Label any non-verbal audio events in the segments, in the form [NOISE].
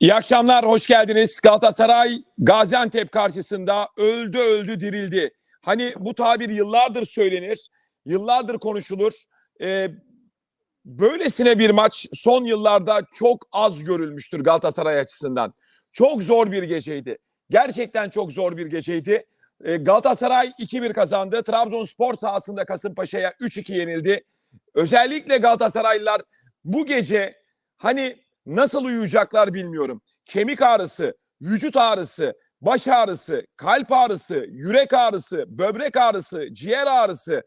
İyi akşamlar, hoş geldiniz. Galatasaray Gaziantep karşısında öldü öldü dirildi. Hani bu tabir yıllardır söylenir, yıllardır konuşulur. Ee, böylesine bir maç son yıllarda çok az görülmüştür Galatasaray açısından. Çok zor bir geceydi. Gerçekten çok zor bir geceydi. Ee, Galatasaray 2-1 kazandı. Trabzonspor sahasında Kasımpaşa'ya 3-2 yenildi. Özellikle Galatasaraylılar bu gece hani nasıl uyuyacaklar bilmiyorum. Kemik ağrısı, vücut ağrısı, baş ağrısı, kalp ağrısı, yürek ağrısı, böbrek ağrısı, ciğer ağrısı,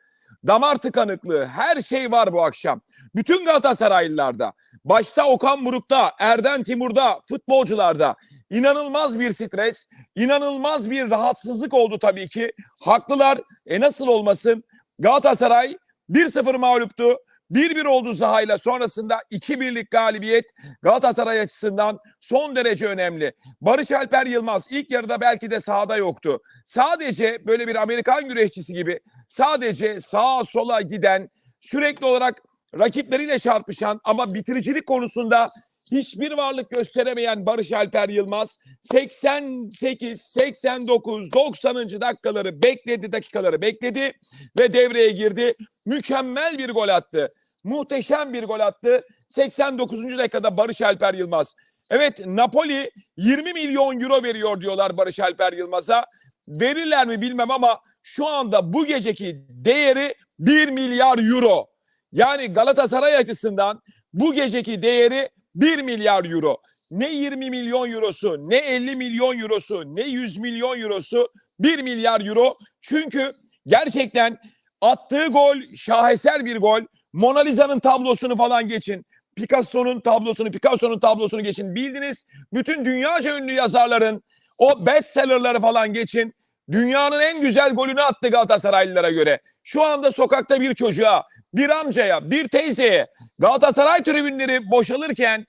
damar tıkanıklığı her şey var bu akşam. Bütün Galatasaraylılarda, başta Okan Buruk'ta, Erden Timur'da, futbolcularda inanılmaz bir stres, inanılmaz bir rahatsızlık oldu tabii ki. Haklılar. E nasıl olmasın? Galatasaray 1-0 mağluptu. 1-1 oldu sahayla sonrasında 2-1'lik galibiyet Galatasaray açısından son derece önemli. Barış Alper Yılmaz ilk yarıda belki de sahada yoktu. Sadece böyle bir Amerikan güreşçisi gibi sadece sağa sola giden sürekli olarak rakipleriyle çarpışan ama bitiricilik konusunda hiçbir varlık gösteremeyen Barış Alper Yılmaz 88, 89, 90. dakikaları bekledi, dakikaları bekledi ve devreye girdi. Mükemmel bir gol attı. Muhteşem bir gol attı. 89. dakikada Barış Alper Yılmaz. Evet Napoli 20 milyon euro veriyor diyorlar Barış Alper Yılmaz'a. Verirler mi bilmem ama şu anda bu geceki değeri 1 milyar euro. Yani Galatasaray açısından bu geceki değeri 1 milyar euro. Ne 20 milyon eurosu, ne 50 milyon eurosu, ne 100 milyon eurosu 1 milyar euro. Çünkü gerçekten attığı gol şaheser bir gol. Mona Lisa'nın tablosunu falan geçin. Picasso'nun tablosunu, Picasso'nun tablosunu geçin. Bildiniz bütün dünyaca ünlü yazarların o bestsellerları falan geçin. Dünyanın en güzel golünü attı Galatasaraylılara göre. Şu anda sokakta bir çocuğa, bir amcaya, bir teyzeye Galatasaray tribünleri boşalırken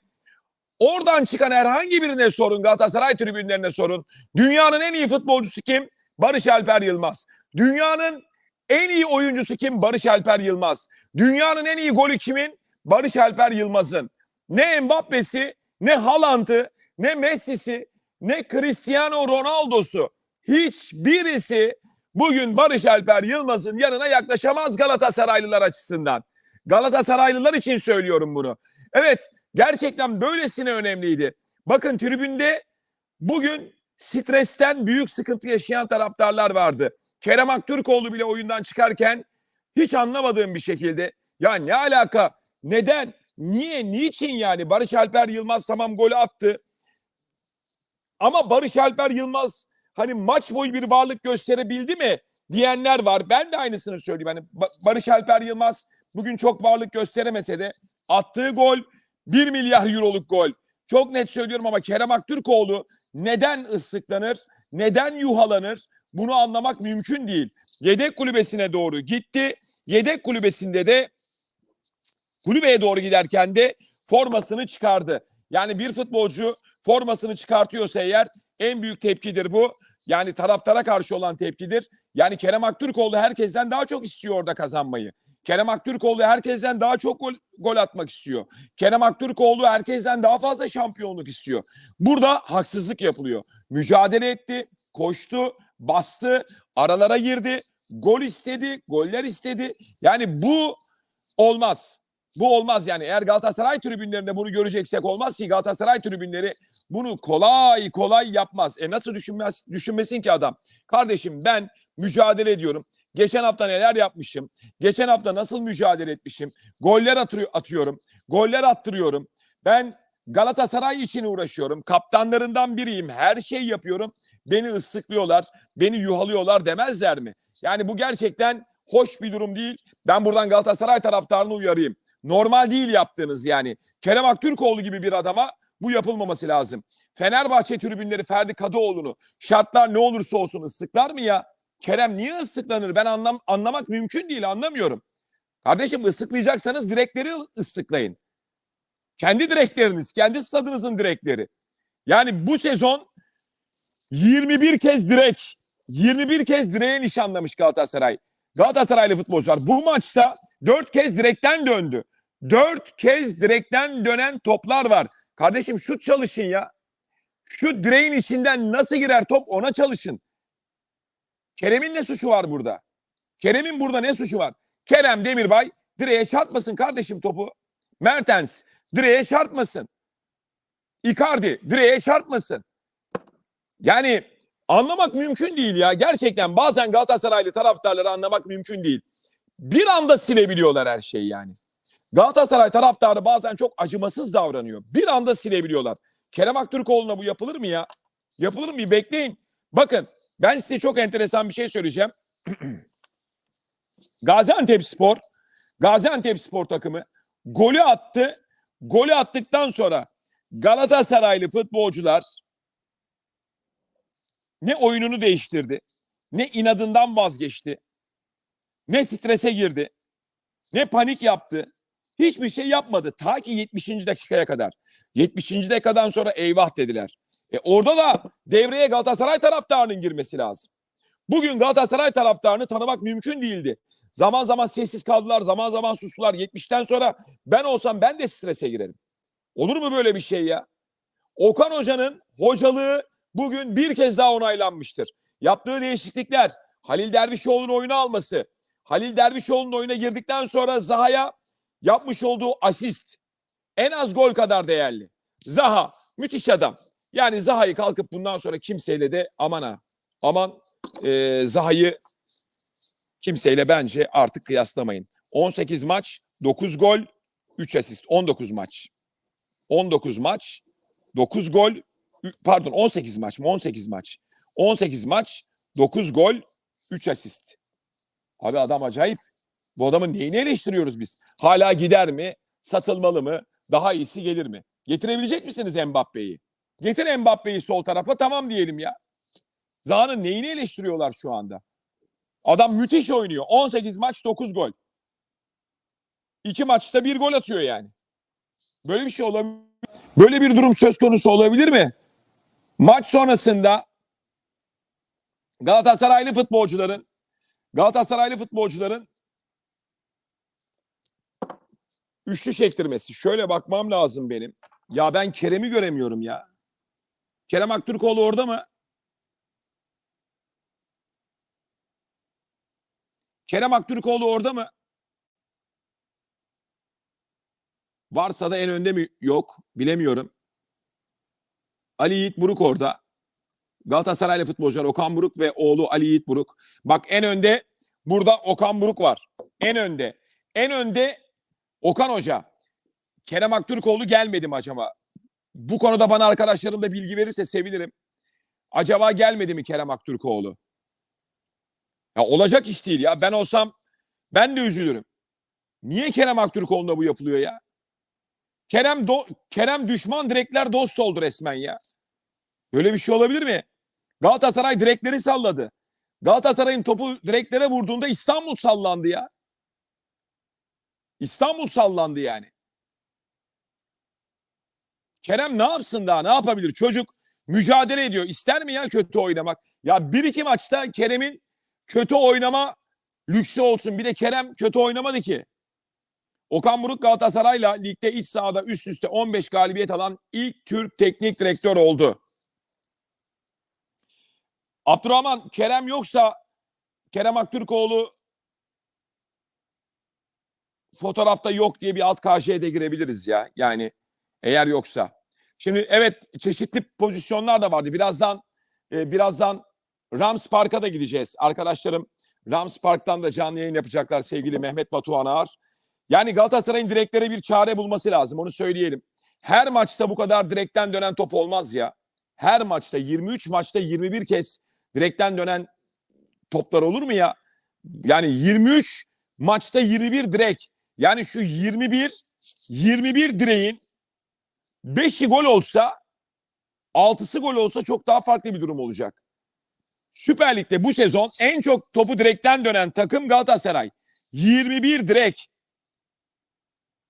oradan çıkan herhangi birine sorun Galatasaray tribünlerine sorun. Dünyanın en iyi futbolcusu kim? Barış Alper Yılmaz. Dünyanın en iyi oyuncusu kim? Barış Alper Yılmaz. Dünyanın en iyi golü kimin? Barış Alper Yılmaz'ın. Ne Mbappe'si, ne Haaland'ı, ne Messi'si, ne Cristiano Ronaldo'su. Hiçbirisi bugün Barış Alper Yılmaz'ın yanına yaklaşamaz Galatasaraylılar açısından. Galatasaraylılar için söylüyorum bunu. Evet gerçekten böylesine önemliydi. Bakın tribünde bugün stresten büyük sıkıntı yaşayan taraftarlar vardı. Kerem Aktürkoğlu bile oyundan çıkarken hiç anlamadığım bir şekilde ya ne alaka neden niye niçin yani Barış Alper Yılmaz tamam golü attı ama Barış Alper Yılmaz hani maç boyu bir varlık gösterebildi mi diyenler var. Ben de aynısını söyleyeyim. Hani Ba- Barış Alper Yılmaz bugün çok varlık gösteremese de attığı gol 1 milyar euroluk gol. Çok net söylüyorum ama Kerem Aktürkoğlu neden ıslıklanır, neden yuhalanır bunu anlamak mümkün değil. Yedek kulübesine doğru gitti. Yedek kulübesinde de kulübeye doğru giderken de formasını çıkardı. Yani bir futbolcu formasını çıkartıyorsa eğer en büyük tepkidir bu. Yani taraftara karşı olan tepkidir. Yani Kerem Aktürkoğlu herkesten daha çok istiyor orada kazanmayı. Kerem Aktürkoğlu herkesten daha çok gol, gol atmak istiyor. Kerem Aktürkoğlu herkesten daha fazla şampiyonluk istiyor. Burada haksızlık yapılıyor. Mücadele etti, koştu, bastı, aralara girdi, gol istedi, goller istedi. Yani bu olmaz. Bu olmaz yani. Eğer Galatasaray tribünlerinde bunu göreceksek olmaz ki Galatasaray tribünleri bunu kolay kolay yapmaz. E nasıl düşünmez, düşünmesin ki adam? Kardeşim ben mücadele ediyorum. Geçen hafta neler yapmışım? Geçen hafta nasıl mücadele etmişim? Goller atıyor, atıyorum. Goller attırıyorum. Ben Galatasaray için uğraşıyorum. Kaptanlarından biriyim. Her şey yapıyorum. Beni ıslıklıyorlar, beni yuhalıyorlar demezler mi? Yani bu gerçekten hoş bir durum değil. Ben buradan Galatasaray taraftarını uyarayım. Normal değil yaptığınız yani. Kerem Aktürkoğlu gibi bir adama bu yapılmaması lazım. Fenerbahçe tribünleri Ferdi Kadıoğlu'nu şartlar ne olursa olsun ıslıklar mı ya? Kerem niye ıslıklanır? Ben anlam anlamak mümkün değil anlamıyorum. Kardeşim ıslıklayacaksanız direkleri ıslıklayın. Kendi direkleriniz, kendi stadınızın direkleri. Yani bu sezon 21 kez direk, 21 kez direğe nişanlamış Galatasaray. Galatasaraylı futbolcular bu maçta 4 kez direkten döndü. 4 kez direkten dönen toplar var. Kardeşim şut çalışın ya. Şu direğin içinden nasıl girer top ona çalışın. Kerem'in ne suçu var burada? Kerem'in burada ne suçu var? Kerem Demirbay direğe çarpmasın kardeşim topu. Mertens direğe çarpmasın. Icardi direğe çarpmasın. Yani anlamak mümkün değil ya. Gerçekten bazen Galatasaraylı taraftarları anlamak mümkün değil. Bir anda silebiliyorlar her şeyi yani. Galatasaray taraftarı bazen çok acımasız davranıyor. Bir anda silebiliyorlar. Kerem Aktürkoğlu'na bu yapılır mı ya? Yapılır mı? Bekleyin. Bakın ben size çok enteresan bir şey söyleyeceğim. [CLEARS THROAT] Gaziantep Spor, Gaziantep Spor takımı golü attı. Golü attıktan sonra Galatasaraylı futbolcular ne oyununu değiştirdi, ne inadından vazgeçti, ne strese girdi, ne panik yaptı. Hiçbir şey yapmadı ta ki 70. dakikaya kadar. 70. dakikadan sonra eyvah dediler. E orada da devreye Galatasaray taraftarının girmesi lazım. Bugün Galatasaray taraftarını tanımak mümkün değildi. Zaman zaman sessiz kaldılar, zaman zaman sustular. 70'ten sonra ben olsam ben de strese girerim. Olur mu böyle bir şey ya? Okan Hoca'nın hocalığı bugün bir kez daha onaylanmıştır. Yaptığı değişiklikler, Halil Dervişoğlu'nun oyunu alması, Halil Dervişoğlu'nun oyuna girdikten sonra Zaha'ya yapmış olduğu asist en az gol kadar değerli. Zaha müthiş adam. Yani Zaha'yı kalkıp bundan sonra kimseyle de aman ha aman e, Zaha'yı kimseyle bence artık kıyaslamayın. 18 maç, 9 gol, 3 asist. 19 maç. 19 maç, 9 gol, pardon 18 maç mı? 18 maç. 18 maç, 9 gol, 3 asist. Abi adam acayip. Bu adamın neyini eleştiriyoruz biz? Hala gider mi? Satılmalı mı? Daha iyisi gelir mi? Getirebilecek misiniz Mbappe'yi? Getir Mbappe'yi sol tarafa tamam diyelim ya. Zaha'nın neyini eleştiriyorlar şu anda? Adam müthiş oynuyor. 18 maç 9 gol. 2 maçta bir gol atıyor yani. Böyle bir şey olabilir. Böyle bir durum söz konusu olabilir mi? Maç sonrasında Galatasaraylı futbolcuların Galatasaraylı futbolcuların üçlü çektirmesi. Şöyle bakmam lazım benim. Ya ben Kerem'i göremiyorum ya. Kerem Aktürkoğlu orada mı? Kerem Aktürkoğlu orada mı? Varsa da en önde mi? Yok. Bilemiyorum. Ali Yiğit Buruk orada. Galatasaraylı futbolcular Okan Buruk ve oğlu Ali Yiğit Buruk. Bak en önde burada Okan Buruk var. En önde. En önde Okan Hoca. Kerem Aktürkoğlu gelmedi mi acaba? Bu konuda bana arkadaşlarım da bilgi verirse sevinirim. Acaba gelmedi mi Kerem Aktürkoğlu? Ya olacak iş değil ya. Ben olsam ben de üzülürüm. Niye Kerem Aktürkoğlu'na bu yapılıyor ya? Kerem do Kerem düşman direkler dost oldu resmen ya. Böyle bir şey olabilir mi? Galatasaray direkleri salladı. Galatasaray'ın topu direklere vurduğunda İstanbul sallandı ya. İstanbul sallandı yani. Kerem ne yapsın daha ne yapabilir? Çocuk mücadele ediyor. İster mi ya kötü oynamak? Ya bir iki maçta Kerem'in kötü oynama lüksü olsun. Bir de Kerem kötü oynamadı ki. Okan Buruk Galatasaray'la ligde iç sahada üst üste 15 galibiyet alan ilk Türk teknik direktör oldu. Abdurrahman Kerem yoksa Kerem Aktürkoğlu fotoğrafta yok diye bir alt karşıya da girebiliriz ya. Yani eğer yoksa. Şimdi evet çeşitli pozisyonlar da vardı. Birazdan e, birazdan Rams Park'a da gideceğiz. Arkadaşlarım Rams Park'tan da canlı yayın yapacaklar sevgili Mehmet Batuhan Ağar. Yani Galatasaray'ın direklere bir çare bulması lazım onu söyleyelim. Her maçta bu kadar direkten dönen top olmaz ya. Her maçta 23 maçta 21 kez direkten dönen toplar olur mu ya? Yani 23 maçta 21 direk. Yani şu 21 21 direğin 5'i gol olsa 6'sı gol olsa çok daha farklı bir durum olacak. Süper Lig'de bu sezon en çok topu direkten dönen takım Galatasaray. 21 direk.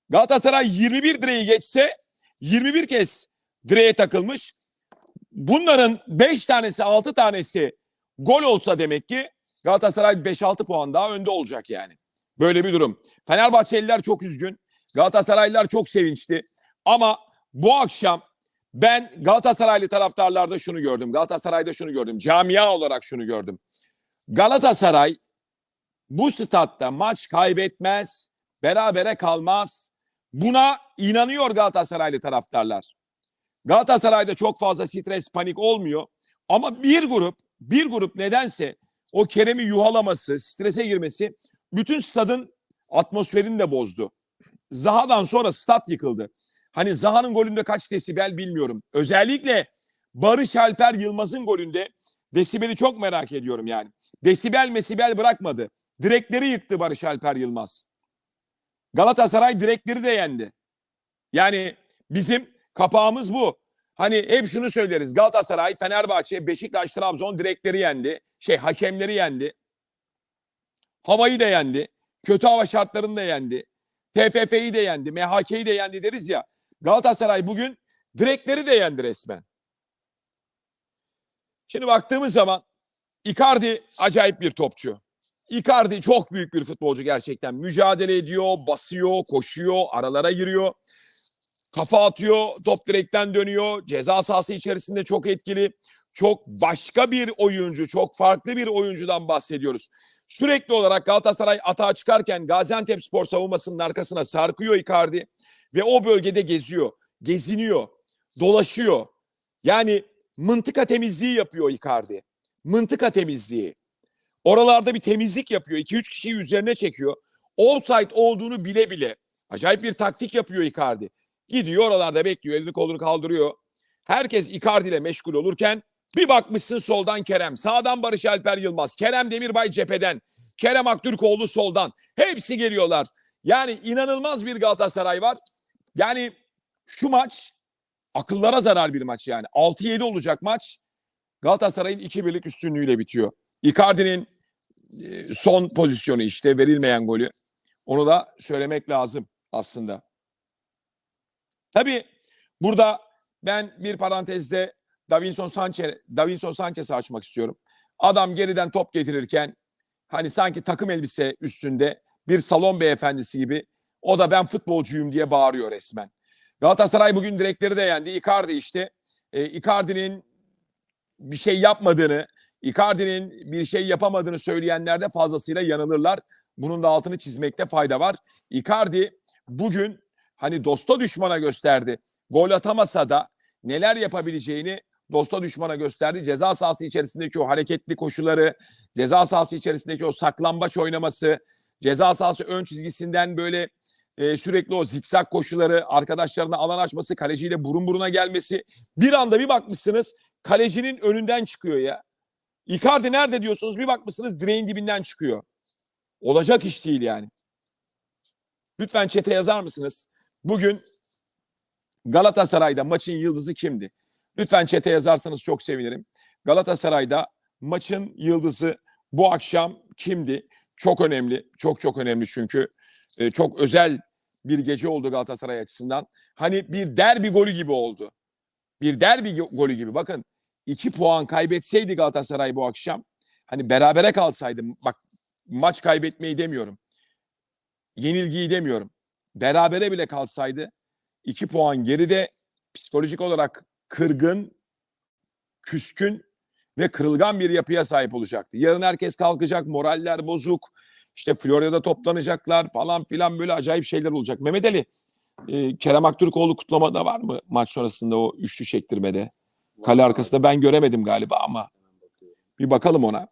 Galatasaray 21 direği geçse 21 kez direğe takılmış. Bunların 5 tanesi 6 tanesi gol olsa demek ki Galatasaray 5-6 puan daha önde olacak yani. Böyle bir durum. Fenerbahçeliler çok üzgün. Galatasaraylılar çok sevinçli. Ama bu akşam Ben Galatasaraylı taraftarlarda şunu gördüm. Galatasaray'da şunu gördüm. Camia olarak şunu gördüm. Galatasaray bu statta maç kaybetmez, berabere kalmaz. Buna inanıyor Galatasaraylı taraftarlar. Galatasaray'da çok fazla stres, panik olmuyor. Ama bir grup, bir grup nedense o Kerem'i yuhalaması, strese girmesi bütün stadın atmosferini de bozdu. Zaha'dan sonra stat yıkıldı. Hani Zaha'nın golünde kaç desibel bilmiyorum. Özellikle Barış Alper Yılmaz'ın golünde desibeli çok merak ediyorum yani. Desibel mesibel bırakmadı. Direkleri yıktı Barış Alper Yılmaz. Galatasaray direkleri de yendi. Yani bizim kapağımız bu. Hani hep şunu söyleriz. Galatasaray, Fenerbahçe, Beşiktaş, Trabzon direkleri yendi. Şey hakemleri yendi. Havayı da yendi. Kötü hava şartlarını da yendi. TFF'yi de yendi. MHK'yi de yendi deriz ya. Galatasaray bugün direkleri de yendi resmen. Şimdi baktığımız zaman Icardi acayip bir topçu. Icardi çok büyük bir futbolcu gerçekten. Mücadele ediyor, basıyor, koşuyor, aralara giriyor. Kafa atıyor, top direkten dönüyor. Ceza sahası içerisinde çok etkili. Çok başka bir oyuncu, çok farklı bir oyuncudan bahsediyoruz. Sürekli olarak Galatasaray atağa çıkarken Gaziantep spor savunmasının arkasına sarkıyor Icardi ve o bölgede geziyor, geziniyor, dolaşıyor. Yani mıntıka temizliği yapıyor Icardi. Mıntıka temizliği. Oralarda bir temizlik yapıyor. 2-3 kişiyi üzerine çekiyor. Offside olduğunu bile bile acayip bir taktik yapıyor Icardi. Gidiyor oralarda bekliyor, elini kolunu kaldırıyor. Herkes Icardi ile meşgul olurken bir bakmışsın soldan Kerem, sağdan Barış Alper Yılmaz, Kerem Demirbay cepheden, Kerem Aktürkoğlu soldan. Hepsi geliyorlar. Yani inanılmaz bir Galatasaray var. Yani şu maç akıllara zarar bir maç yani. 6-7 olacak maç. Galatasaray'ın 2-1'lik üstünlüğüyle bitiyor. Icardi'nin e, son pozisyonu işte verilmeyen golü. Onu da söylemek lazım aslında. Tabii burada ben bir parantezde Davinson Sanchez Davinson Sanchez'i açmak istiyorum. Adam geriden top getirirken hani sanki takım elbise üstünde bir salon beyefendisi gibi o da ben futbolcuyum diye bağırıyor resmen. Galatasaray bugün direkleri de yendi. Icardi işte. E, Icardi'nin bir şey yapmadığını, Icardi'nin bir şey yapamadığını söyleyenler de fazlasıyla yanılırlar. Bunun da altını çizmekte fayda var. Icardi bugün hani dosta düşmana gösterdi. Gol atamasa da neler yapabileceğini dosta düşmana gösterdi. Ceza sahası içerisindeki o hareketli koşuları, ceza sahası içerisindeki o saklambaç oynaması, ceza sahası ön çizgisinden böyle e, sürekli o zikzak koşuları, arkadaşlarına alan açması, kaleciyle burun buruna gelmesi. Bir anda bir bakmışsınız kalecinin önünden çıkıyor ya. Icardi nerede diyorsunuz bir bakmışsınız direğin dibinden çıkıyor. Olacak iş değil yani. Lütfen çete yazar mısınız? Bugün Galatasaray'da maçın yıldızı kimdi? Lütfen çete yazarsanız çok sevinirim. Galatasaray'da maçın yıldızı bu akşam kimdi? Çok önemli. Çok çok önemli çünkü. E, çok özel bir gece oldu Galatasaray açısından. Hani bir derbi golü gibi oldu. Bir derbi go- golü gibi. Bakın iki puan kaybetseydi Galatasaray bu akşam. Hani berabere kalsaydı. Bak maç kaybetmeyi demiyorum. Yenilgiyi demiyorum. Berabere bile kalsaydı iki puan geride psikolojik olarak kırgın, küskün ve kırılgan bir yapıya sahip olacaktı. Yarın herkes kalkacak, moraller bozuk. İşte Florya'da toplanacaklar falan filan böyle acayip şeyler olacak. Mehmet Ali, e, Kerem Aktürkoğlu kutlamada var mı maç sonrasında o üçlü çektirmede? Kale arkasında ben göremedim galiba ama bir bakalım ona.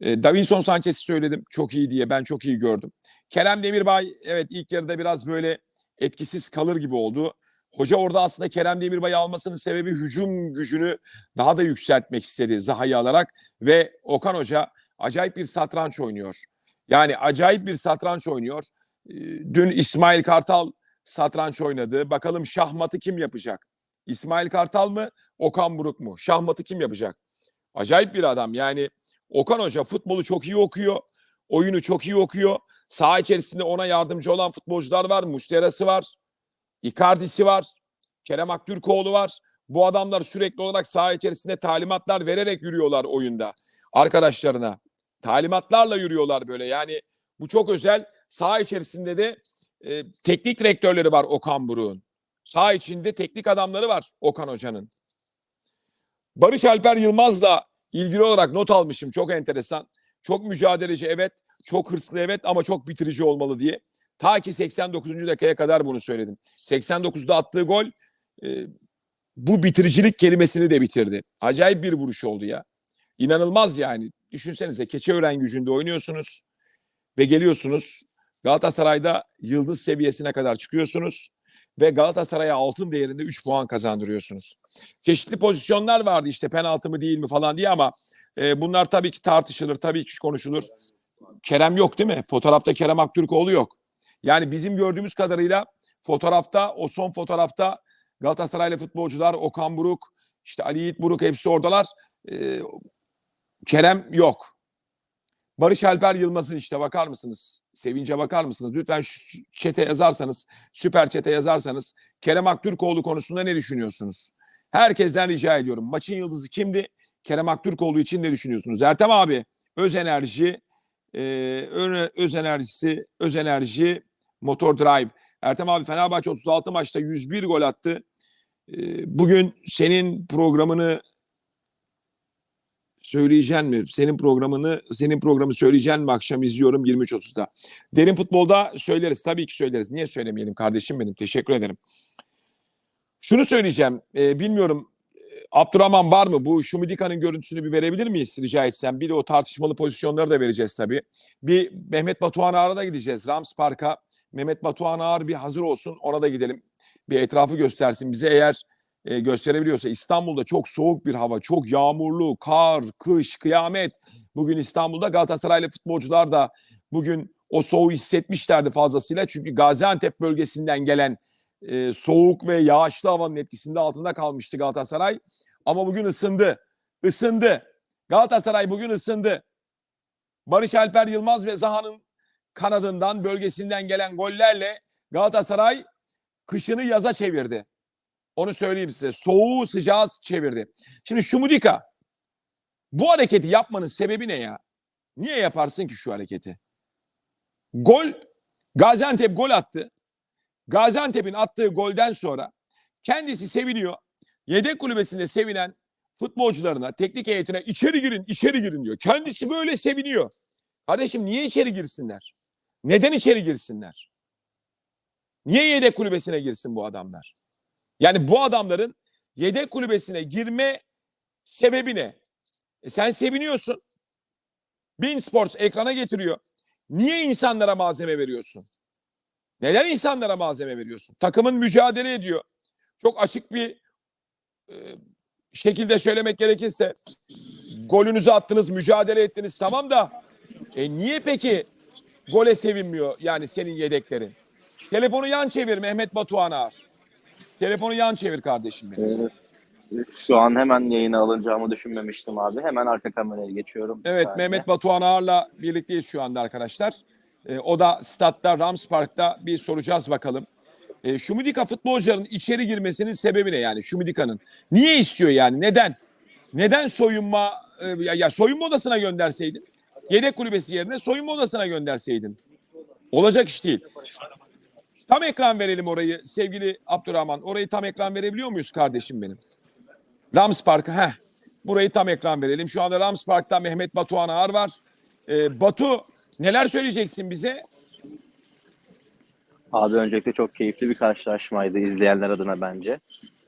E, Davinson Sanchez'i söyledim çok iyi diye ben çok iyi gördüm. Kerem Demirbay evet ilk yarıda biraz böyle etkisiz kalır gibi oldu. Hoca orada aslında Kerem Demirbay'ı almasının sebebi hücum gücünü daha da yükseltmek istedi Zaha'yı alarak ve Okan Hoca acayip bir satranç oynuyor. Yani acayip bir satranç oynuyor. Ee, Dün İsmail Kartal satranç oynadı. Bakalım şahmatı kim yapacak? İsmail Kartal mı? Okan Buruk mu? Şahmatı kim yapacak? Acayip bir adam. Yani Okan Hoca futbolu çok iyi okuyor. Oyunu çok iyi okuyor. Saha içerisinde ona yardımcı olan futbolcular var. Mustera'sı var. Icardi'si var. Kerem Aktürkoğlu var. Bu adamlar sürekli olarak saha içerisinde talimatlar vererek yürüyorlar oyunda. Arkadaşlarına. Talimatlarla yürüyorlar böyle. Yani bu çok özel. Saha içerisinde de e, teknik direktörleri var Okan Buruk'un. Sağ içinde teknik adamları var Okan Hoca'nın. Barış Alper Yılmaz'la ilgili olarak not almışım. Çok enteresan. Çok mücadeleci evet. Çok hırslı evet ama çok bitirici olmalı diye. Ta ki 89. dakikaya kadar bunu söyledim. 89'da attığı gol e, bu bitiricilik kelimesini de bitirdi. Acayip bir vuruş oldu ya. İnanılmaz yani. Düşünsenize Keçiören gücünde oynuyorsunuz ve geliyorsunuz Galatasaray'da yıldız seviyesine kadar çıkıyorsunuz ve Galatasaray'a altın değerinde 3 puan kazandırıyorsunuz. Çeşitli pozisyonlar vardı işte penaltı mı değil mi falan diye ama e, bunlar tabii ki tartışılır, tabii ki konuşulur. Kerem yok değil mi? Fotoğrafta Kerem Aktürkoğlu yok. Yani bizim gördüğümüz kadarıyla fotoğrafta, o son fotoğrafta Galatasaraylı futbolcular Okan Buruk, işte Ali Yiğit Buruk hepsi oradalar. E, Kerem yok. Barış Alper Yılmaz'ın işte bakar mısınız? Sevince bakar mısınız? Lütfen şu çete yazarsanız, süper çete yazarsanız Kerem Aktürkoğlu konusunda ne düşünüyorsunuz? Herkesten rica ediyorum. Maçın yıldızı kimdi? Kerem Aktürkoğlu için ne düşünüyorsunuz? Ertem abi, öz enerji, e, öz enerjisi, öz enerji, motor drive. Ertem abi Fenerbahçe 36 maçta 101 gol attı. E, bugün senin programını söyleyeceksin mi? Senin programını, senin programı söyleyeceksin mi akşam izliyorum 23.30'da. Derin futbolda söyleriz. Tabii ki söyleriz. Niye söylemeyelim kardeşim benim? Teşekkür ederim. Şunu söyleyeceğim. e, bilmiyorum Abdurrahman var mı? Bu Şumidika'nın görüntüsünü bir verebilir miyiz rica etsem? Bir de o tartışmalı pozisyonları da vereceğiz tabii. Bir Mehmet Batuhan Ağar'a da gideceğiz. Rams Park'a. Mehmet Batuhan Ağar bir hazır olsun. Ona da gidelim. Bir etrafı göstersin bize eğer e, gösterebiliyorsa. İstanbul'da çok soğuk bir hava, çok yağmurlu, kar, kış, kıyamet. Bugün İstanbul'da Galatasaraylı futbolcular da bugün o soğuğu hissetmişlerdi fazlasıyla. Çünkü Gaziantep bölgesinden gelen e, soğuk ve yağışlı havanın etkisinde altında kalmıştı Galatasaray. Ama bugün ısındı. Isındı. Galatasaray bugün ısındı. Barış Alper Yılmaz ve Zaha'nın kanadından, bölgesinden gelen gollerle Galatasaray kışını yaza çevirdi. Onu söyleyeyim size. Soğuğu sıcağı çevirdi. Şimdi Şumudika bu hareketi yapmanın sebebi ne ya? Niye yaparsın ki şu hareketi? Gol Gaziantep gol attı. Gaziantep'in attığı golden sonra kendisi seviniyor. Yedek kulübesinde sevinen futbolcularına, teknik heyetine içeri girin, içeri girin diyor. Kendisi böyle seviniyor. Kardeşim niye içeri girsinler? Neden içeri girsinler? Niye yedek kulübesine girsin bu adamlar? Yani bu adamların yedek kulübesine girme sebebi ne? E sen seviniyorsun. Bein Sports ekrana getiriyor. Niye insanlara malzeme veriyorsun? Neden insanlara malzeme veriyorsun? Takımın mücadele ediyor. Çok açık bir e, şekilde söylemek gerekirse golünüzü attınız, mücadele ettiniz tamam da e niye peki gole sevinmiyor yani senin yedeklerin? Telefonu yan çevir Mehmet Batuhan Ağar. Telefonu yan çevir kardeşim benim. Ee, Şu an hemen yayına alınacağımı düşünmemiştim abi. Hemen arka kameraya geçiyorum. Evet saniye. Mehmet Batuhan Ağar'la birlikteyiz şu anda arkadaşlar. Ee, o da statta Rams Park'ta bir soracağız bakalım. Ee, Şumidika futbolcuların içeri girmesinin sebebi ne yani Şumidika'nın? Niye istiyor yani? Neden? Neden soyunma e, ya, ya soyunma odasına gönderseydin? Yedek kulübesi yerine soyunma odasına gönderseydin. Olacak iş değil. Tam ekran verelim orayı sevgili Abdurrahman. Orayı tam ekran verebiliyor muyuz kardeşim benim? Rams Parkı. Heh. Burayı tam ekran verelim. Şu anda Rams Park'ta Mehmet Batuhan Ağar var. Ee, Batu neler söyleyeceksin bize? Abi öncelikle çok keyifli bir karşılaşmaydı izleyenler adına bence.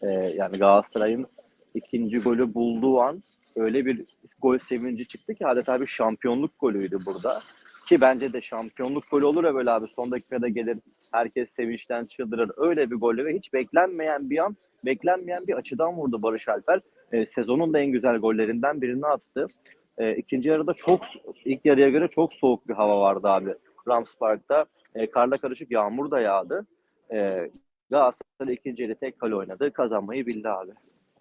Ee, yani Galatasaray'ın ikinci golü bulduğu an öyle bir gol sevinci çıktı ki adeta bir şampiyonluk golüydü burada. Ki bence de şampiyonluk golü olur ya böyle abi son dakikada gelir herkes sevinçten çıldırır. Öyle bir golü ve hiç beklenmeyen bir an beklenmeyen bir açıdan vurdu Barış Alper. Ee, sezonun da en güzel gollerinden birini attı. Ee, ikinci yarıda çok ilk yarıya göre çok soğuk bir hava vardı abi Rams Park'ta. E, karla karışık yağmur da yağdı. E, Galatasaray ikinci yarı tek kale oynadı. Kazanmayı bildi abi.